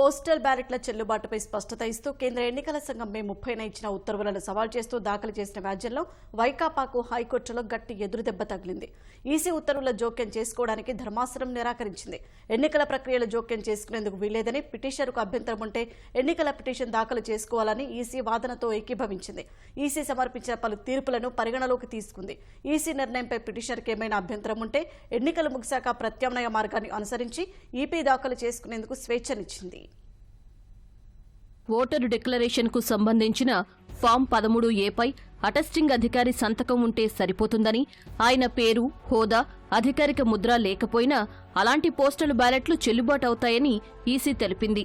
Postal బ్యాలెట్ల చెల్లుబాటుపై స్పష్టత ఇస్తూ కేంద్ర ఎన్నికల సంఘం మే ముప్పైన ఇచ్చిన ఉత్తర్వులను సవాల్ చేస్తూ దాఖలు చేసిన వ్యాజ్యంలో వైకాపాకు హైకోర్టులో గట్టి ఎదురుదెబ్బ తగిలింది. ఈసీ ఉత్తర్వుల జోక్యం చేసుకోవడానికి ధర్మాసనం నిరాకరించింది. ఎన్నికల ప్రక్రియలో జోక్యం చేసుకునేందుకు వీల్లేదని పిటిషన్కు అభ్యంతరం ఉంటే ఎన్నికల పిటిషన్ దాఖలు చేసుకోవాలని ఈసీ వాదనతో ఏకీభవించింది. ఈసీ సమర్పించిన పలు తీర్పులను పరిగణలోకి తీసుకుంది. ఈసీ నిర్ణయంపై పిటిషన్కు ఏమైనా అభ్యంతరం ఉంటే ఎన్నికలు ముగిశాక ప్రత్యామ్నాయ మార్గాన్ని అనుసరించి ఈపీ దాఖలు చేసుకునేందుకు స్వేచ్ఛనిచ్చింది. ఓటరు డిక్లరేషన్కు సంబంధించిన ఫామ్ పదమూడు ఏపై అటెస్టింగ్ అధికారి సంతకం ఉంటే సరిపోతుందని ఆయన పేరు హోదా అధికారిక ముద్ర లేకపోయినా అలాంటి పోస్టల్ బ్యాలెట్లు చెల్లుబాటు అవుతాయని ఈసీ తెలిపింది.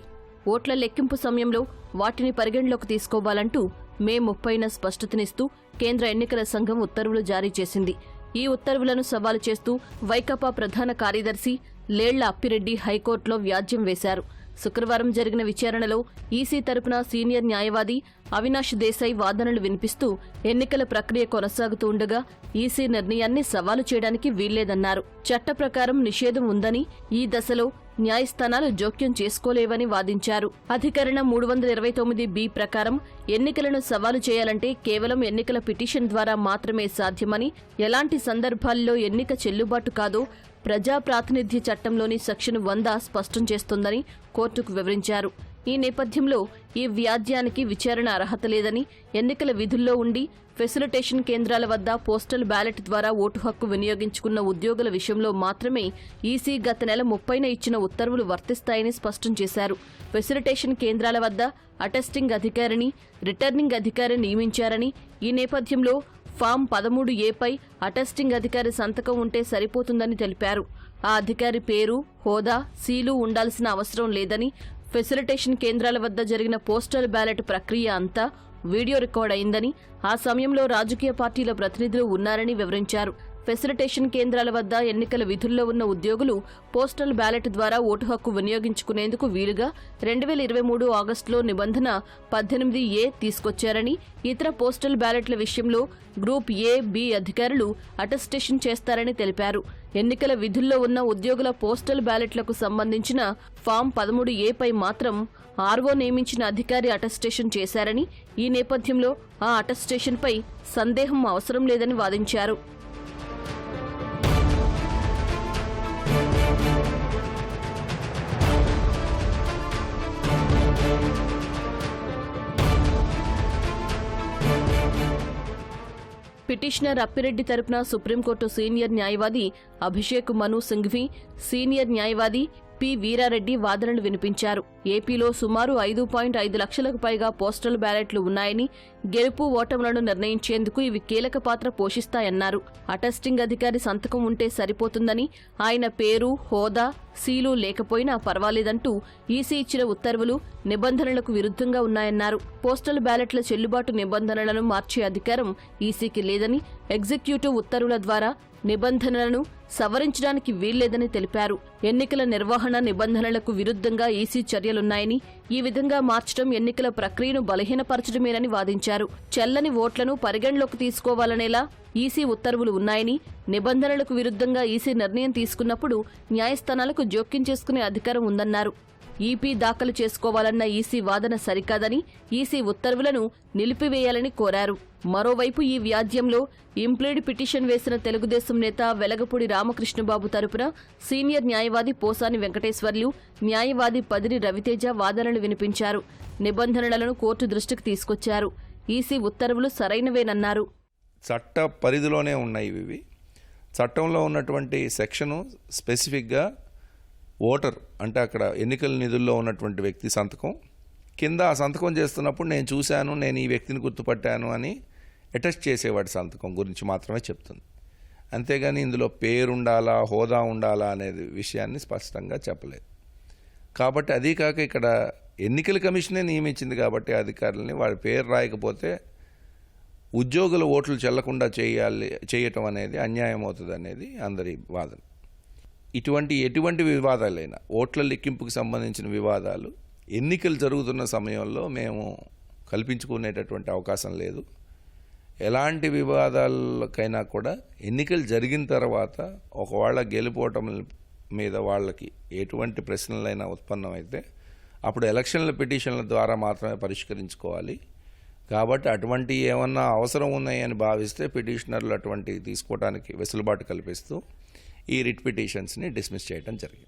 ఓట్ల లెక్కింపు సమయంలో వాటిని పరిగణలోకి తీసుకోవాలంటూ మే ముప్పైన స్పష్టతనిస్తూ కేంద్ర ఎన్నికల సంఘం ఉత్తర్వులు జారీ చేసింది. ఈ ఉత్తర్వులను సవాలు చేస్తూ వైకాపా ప్రధాన కార్యదర్శి లేళ్ళ అప్పిరెడ్డి హైకోర్టులో వ్యాజ్యం వేశారు. శుక్రవారం జరిగిన విచారణలో ఈసీ తరపున సీనియర్ న్యాయవాది అవినాష్ దేశాయ్ వాదనలు వినిపిస్తూ ఎన్నికల ప్రక్రియ కొనసాగుతూ ఉండగా ఈసీ నిర్ణయాన్ని సవాలు చేయడానికి వీల్లేదన్నారు. చట్ట ప్రకారం నిషేధం ఉందని ఈ దశలో న్యాయస్థానాలు జోక్యం చేసుకోలేవని వాదించారు. అధికరణ మూడు వందల ఇరవై తొమ్మిది బి ప్రకారం ఎన్నికలను సవాలు చేయాలంటే కేవలం ఎన్నికల పిటిషన్ ద్వారా మాత్రమే సాధ్యమని ఎలాంటి సందర్భాల్లో ఎన్నిక చెల్లుబాటు కాదో ప్రజా ప్రాతినిధ్య చట్టంలోని సెక్షన్ వంద స్పష్టం చేస్తుందని కోర్టుకు వివరించారు. ఈ నేపథ్యంలో ఈ వ్యాజ్యానికి విచారణ అర్హత లేదని ఎన్నికల విధుల్లో ఉండి ఫెసిలిటేషన్ కేంద్రాల వద్ద పోస్టల్ బ్యాలెట్ ద్వారా ఓటు హక్కు వినియోగించుకున్న ఉద్యోగుల విషయంలో మాత్రమే ఈసీ గత నెల ముప్పైన ఇచ్చిన ఉత్తర్వులు వర్తిస్తాయని స్పష్టం చేశారు. ఫెసిలిటేషన్ కేంద్రాల వద్ద అటెస్టింగ్ అధికారిని రిటర్నింగ్ అధికారి నియమించారని ఈ నేపథ్యంలో ఫామ్ పదమూడు ఏపై అటెస్టింగ్ అధికారి సంతకం ఉంటే సరిపోతుందని తెలిపారు. ఆ అధికారి పేరు హోదా సీలు ఉండాల్సిన అవసరం లేదని ఫెసిలిటేషన్ కేంద్రాల వద్ద జరిగిన పోస్టల్ బ్యాలెట్ ప్రక్రియ అంతా వీడియో రికార్డ్ అయిందని ఆ సమయంలో రాజకీయ పార్టీల ప్రతినిధులు ఉన్నారని వివరించారు. ఫెసిలిటేషన్ కేంద్రాల వద్ద ఎన్నికల విధుల్లో ఉన్న ఉద్యోగులు పోస్టల్ బ్యాలెట్ ద్వారా ఓటు హక్కు వినియోగించుకునేందుకు వీలుగా రెండు వేల ఇరవై మూడు ఆగస్టులో నిబంధన పద్దెనిమిది ఏ తీసుకొచ్చారని ఇతర పోస్టల్ బ్యాలెట్ల విషయంలో గ్రూప్ ఏ బి అధికారులు అటెస్టేషన్ చేస్తారని తెలిపారు. ఎన్నికల విధుల్లో ఉన్న ఉద్యోగుల పోస్టల్ బ్యాలెట్లకు సంబంధించిన ఫామ్ పదమూడు ఏపై మాత్రం ఆర్వో నియమించిన అధికారి అటెస్టేషన్ చేశారని ఈ నేపథ్యంలో ఆ అటెస్టేషన్పై సందేహం అవసరం లేదని వాదించారు. పిటిషనర్ అప్పిరెడ్డి తరపున సుప్రీంకోర్టు సీనియర్ న్యాయవాది అభిషేక్ మను సింఘ్వి సీనియర్ న్యాయవాది పి. వీరారెడ్డి వాదనలు వినిపించారు. ఏపీలో సుమారు ఐదు పాయింట్ ఐదు లక్షలకు పైగా పోస్టల్ బ్యాలెట్లు ఉన్నాయని గెలుపు ఓటములను నిర్ణయించేందుకు ఇవి కీలక పాత్ర పోషిస్తాయన్నారు. అటెస్టింగ్ అధికారి సంతకం ఉంటే సరిపోతుందని ఆయన పేరు హోదా సీలు లేకపోయినా పర్వాలేదంటూ ఈసీ ఇచ్చిన ఉత్తర్వులు నిబంధనలకు విరుద్ధంగా ఉన్నాయన్నారు. పోస్టల్ బ్యాలెట్ల చెల్లుబాటు నిబంధనలను మార్చే అధికారం ఈసీకి లేదని ఎగ్జిక్యూటివ్ ఉత్తర్వుల ద్వారా నిబంధనలను సవరించడానికి వీల్లేదని తెలిపారు. ఎన్నికల నిర్వహణ నిబంధనలకు విరుద్ధంగా ఈసీ చర్యలున్నాయని ఈ విధంగా మార్చడం ఎన్నికల ప్రక్రియను బలహీనపరచడమేనని వాదించారు. చెల్లని ఓట్లను పరిగణలోకి తీసుకోవాలనేలా ఈసీ ఉత్తర్వులు ఉన్నాయని నిబంధనలకు విరుద్ధంగా ఈసీ నిర్ణయం తీసుకున్నప్పుడు న్యాయస్థానాలకు జోక్యం చేసుకునే అధికారం ఉందన్నారు. ఈపీ దాఖలు చేసుకోవాలన్న ఈసీ వాదన సరికాదని ఈసీ ఉత్తర్వులను నిలిపివేయాలని కోరారు. మరోవైపు ఈ వ్యాజ్యంలో ఇంప్లీడ్ పిటిషన్ వేసిన తెలుగుదేశం నేత వెలగపూడి రామకృష్ణబాబు తరపున సీనియర్ న్యాయవాది పోసాని వెంకటేశ్వర్లు న్యాయవాది పదిరి రవితేజ వాదనలు వినిపించారు. నిబంధనలను కోర్టు దృష్టికి తీసుకొచ్చారు. ఈసీ ఉత్తర్వులు సరైనవేనన్నారు. చట్ట పరిధిలోనే ఉన్నాయి ఇవి. చట్టంలో ఉన్నటువంటి సెక్షను స్పెసిఫిక్గా ఓటర్ అంటే అక్కడ ఎన్నికల నిధుల్లో ఉన్నటువంటి వ్యక్తి సంతకం. కింద ఆ సంతకం చేస్తున్నప్పుడు నేను చూశాను నేను ఈ వ్యక్తిని గుర్తుపట్టాను అని అటెస్ట్ చేసేవాడి సంతకం గురించి మాత్రమే చెప్తుంది. అంతేగాని ఇందులో పేరు ఉండాలా హోదా ఉండాలా అనేది విషయాన్ని స్పష్టంగా చెప్పలేదు. కాబట్టి అదీ కాక ఇక్కడ ఎన్నికల కమిషనే నియమించింది కాబట్టి అధికారులని వాడి పేరు రాయకపోతే ఉద్యోగుల ఓట్లు చెల్లకుండా చేయాలి చేయటం అనేది అన్యాయం అవుతుంది అనేది అందరి వాదన. ఇటువంటి ఎటువంటి వివాదాలైనా ఓట్ల లెక్కింపుకి సంబంధించిన వివాదాలు ఎన్నికలు జరుగుతున్న సమయంలో మేము కల్పించుకునేటటువంటి అవకాశం లేదు. ఎలాంటి వివాదాలకైనా కూడా ఎన్నికలు జరిగిన తర్వాత ఒకవేళ గెలుపోవటం మీద వాళ్ళకి ఎటువంటి ప్రశ్నలైనా ఉత్పన్నమైతే అప్పుడు ఎలక్షన్ల పిటిషన్ల ద్వారా మాత్రమే పరిష్కరించుకోవాలి. కాబట్టి అటువంటి ఏమన్నా అవసరం ఉన్నాయని భావిస్తే పిటిషనర్లు అటువంటి తీసుకోవడానికి వెసులుబాటు కల్పిస్తూ ఈ రిట్ పిటిషన్స్ని డిస్మిస్ చేయడం జరిగింది.